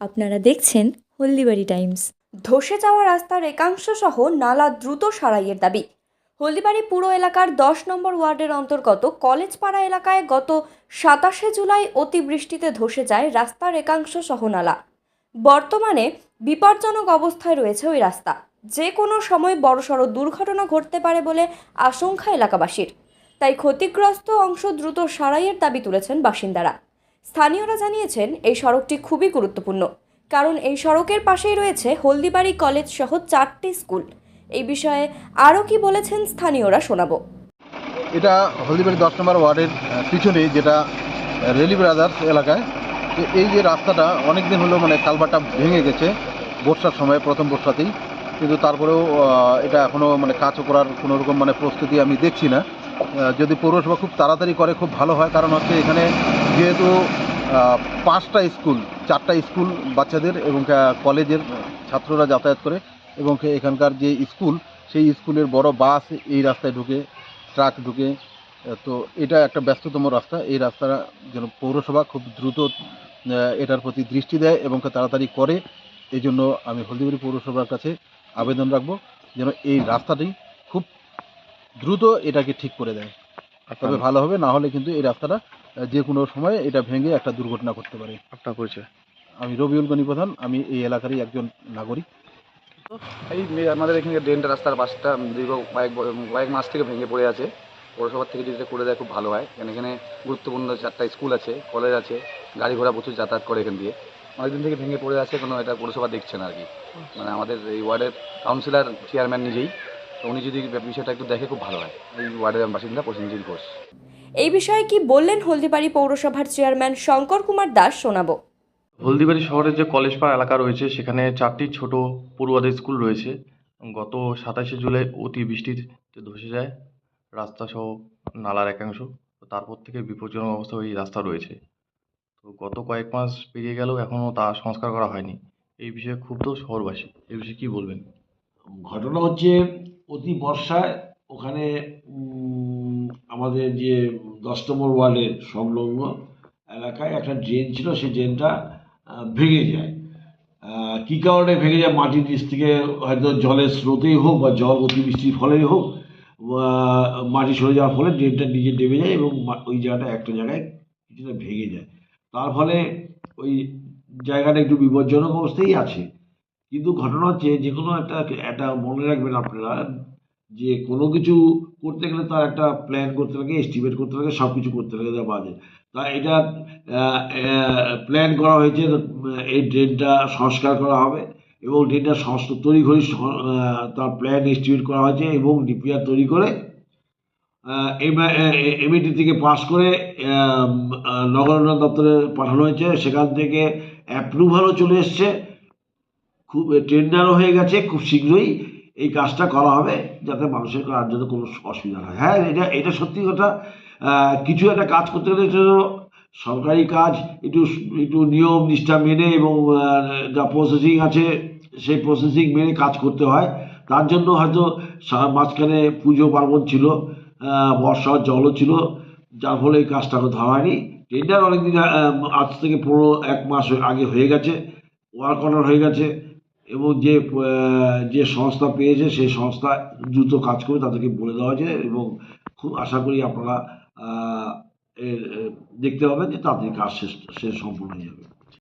আপনারা দেখছেন হলদিবাড়ি টাইমস। ধসে যাওয়া রাস্তার একাংশ সহ নালা দ্রুত সারাইয়ের দাবি। হলদিবাড়ি পুরো এলাকার দশ নম্বর ওয়ার্ডের অন্তর্গত কলেজপাড়া এলাকায় গত সাতাশে জুলাই অতিবৃষ্টিতে ধসে যায় রাস্তার একাংশ সহ নালা। বর্তমানে বিপজ্জনক অবস্থায় রয়েছে ওই রাস্তা। যে কোনো সময় বড়সড় দুর্ঘটনা ঘটতে পারে বলে আশঙ্কা এলাকাবাসীর। তাই ক্ষতিগ্রস্ত অংশ দ্রুত সারাইয়ের দাবি তুলেছেন বাসিন্দারা। স্থানীয়রা জানিয়েছেন, এই সড়কটি খুবই গুরুত্বপূর্ণ, কারণ এই সড়কের পাশেই রয়েছে হলদিবাড়ি কলেজ সহ চারটি স্কুল। এই বিষয়ে আরও কি বলেছেন স্থানীয়রা শোনাবো। এটা হলদিবাড়ি দশ নম্বর ওয়ার্ডের পিছনে যেটা রেলি ব্রাদার্স এলাকায়। তো এই যে রাস্তাটা অনেক দিন হলো মানে কালভারটা ভেঙে গেছে, বর্ষার সময়, প্রথম বর্ষাতেই। কিন্তু তারপরেও এটা এখনও মানে কাজ করার কোনো রকম মানে প্রস্তুতি আমি দেখছি না। যদি পৌরসভা খুব তাড়াতাড়ি করে, খুব ভালো হয়। কারণ হচ্ছে এখানে যেহেতু পাঁচটা স্কুল, চারটা স্কুল বাচ্চাদের এবং কলেজের ছাত্ররা যাতায়াত করে এবং এখানকার যে স্কুল, সেই স্কুলের বড় বাস এই রাস্তায় ঢুকে, ট্রাক ঢুকে তো এটা একটা ব্যস্ততম রাস্তা। এই রাস্তাটা যেন পৌরসভা খুব দ্রুত এটার প্রতি দৃষ্টি দেয় এবং তাড়াতাড়ি করে। এই জন্য আমি হলদিবাড়ি পৌরসভার কাছে আবেদন রাখব যেন এই রাস্তাটি খুব দ্রুত এটাকে ঠিক করে দেয়। তবে ভালো হবে না হলে কিন্তু এই রাস্তাটা যে কোনো সময় এটা ভেঙে একটা দুর্ঘটনা করতে পারে। আপনার পরিচয়? আমি রবিউল গনি প্রধান আমি এই এলাকারই একজন নাগরিক। এই আমাদের এখানে ড্রেনটা রাস্তার পাশটা দীর্ঘ কয়েক কয়েক মাস থেকে ভেঙে পড়ে আছে। পৌরসভার থেকে যদি এটা করে দেয় খুব ভালো হয়। কারণ এখানে গুরুত্বপূর্ণ চারটা স্কুল আছে কলেজ আছে গাড়ি ঘোড়া প্রচুর যাতায়াত করে এখান দিয়ে। অনেকদিন থেকে ভেঙে পড়ে আছে কোনো এটা পৌরসভা দেখছে না আর কি। মানে আমাদের এই ওয়ার্ডের কাউন্সিলর চেয়ারম্যান নিজেই। তো উনি যদি বিষয়টা একটু দেখে খুব ভালো হয়। এই ওয়ার্ডের বাসিন্দা প্রসেনজিৎ ঘোষ। এই বিষয়ে কি বললেন হলদিবাড়ি পৌরসভার চেয়ারম্যান শঙ্কর কুমার দাস শোনাবো। হলদিবাড়ি শহরের যে কলেজপাড়া এলাকা রয়েছে সেখানে চারটি ছোট পড়ুয়াদের স্কুল রয়েছে। গত সাতাশে জুলাই অতি বৃষ্টিতে ধসে যায় রাস্তা সহ নালার একাংশ তো তারপর থেকে বিপজ্জনক অবস্থা ওই রাস্তা রয়েছে। তো গত কয়েক মাস পেরিয়ে গেলেও এখনও তা সংস্কার করা হয়নি। এই বিষয়ে ক্ষুব্ধ শহরবাসী। এই বিষয়ে কী বলবেন? ঘটনা হচ্ছে অতি বর্ষায় ওখানে আমাদের যে দশ নম্বর ওয়ার্ডের সংলগ্ন এলাকায় একটা ড্রেন ছিল, সেই ড্রেনটা ভেঙে যায়। কী কারণে ভেঙে যায় মাটির নিচ থেকে হয়তো জলের স্রোতেই হোক বা জল অতিবৃষ্টির ফলেই হোক মাটি সরে যাওয়ার ফলে ড্রেনটা নিজে নেমে যায় এবং ওই জায়গাটা একটা জায়গায় কিছুটা ভেঙে যায়। তার ফলে ওই জায়গাটা একটু বিপজ্জনক অবস্থায় আছে। কিন্তু ঘটনা হচ্ছে যে কোনো একটা একটা মনে রাখবেন আপনারা যে কোনো কিছু করতে গেলে তার একটা প্ল্যান করতে লাগে এস্টিমেট করতে লাগে সব কিছু করতে লাগে যা বাজে। তা এটা প্ল্যান করা হয়েছে এই ড্রেনটা সংস্কার করা হবে এবং ড্রেনটা সংস্কার তৈরি করে তার প্ল্যান এস্টিমেট করা হয়েছে এবং ডিপিআর তৈরি করে এমএটি থেকে পাস করে নগর উন্নয়ন দপ্তরে পাঠানো হয়েছে। সেখান থেকে অ্যাপ্রুভালও চলে এসছে। খুব টেন্ডারও হয়ে গেছে, খুব শীঘ্রই এই কাজটা করা হবে যাতে মানুষের কাজ যাতে কোনো অসুবিধা না হয়। হ্যাঁ এটা এটা সত্যি কথা। কিছু একটা কাজ করতে গেলে সরকারি কাজ, একটু একটু নিয়ম, নিষ্ঠা মেনে এবং যা প্রসেসিং আছে, সেই প্রসেসিং মেনে কাজ করতে হয়। তার জন্য হয়তো মাঝখানে পুজো পার্বণ ছিল বর্ষার জলও ছিল, যার ফলে এই কাজটা ধরা হয়নি। টেন্ডার অনেকদিন আজ থেকে পুরো এক মাস আগে হয়ে গেছে ওয়ার্ক অর্ডার হয়ে গেছে। এবং যে যে সংস্থা পেয়েছে, সেই সংস্থা দ্রুত কাজ করে তাদেরকে বলে দেওয়া হয়েছে এবং খুব আশা করি আপনারা দেখতে পাবেন যে তাড়াতাড়ি কাজ শেষ শেষ সম্পূর্ণ হয়ে যাবে।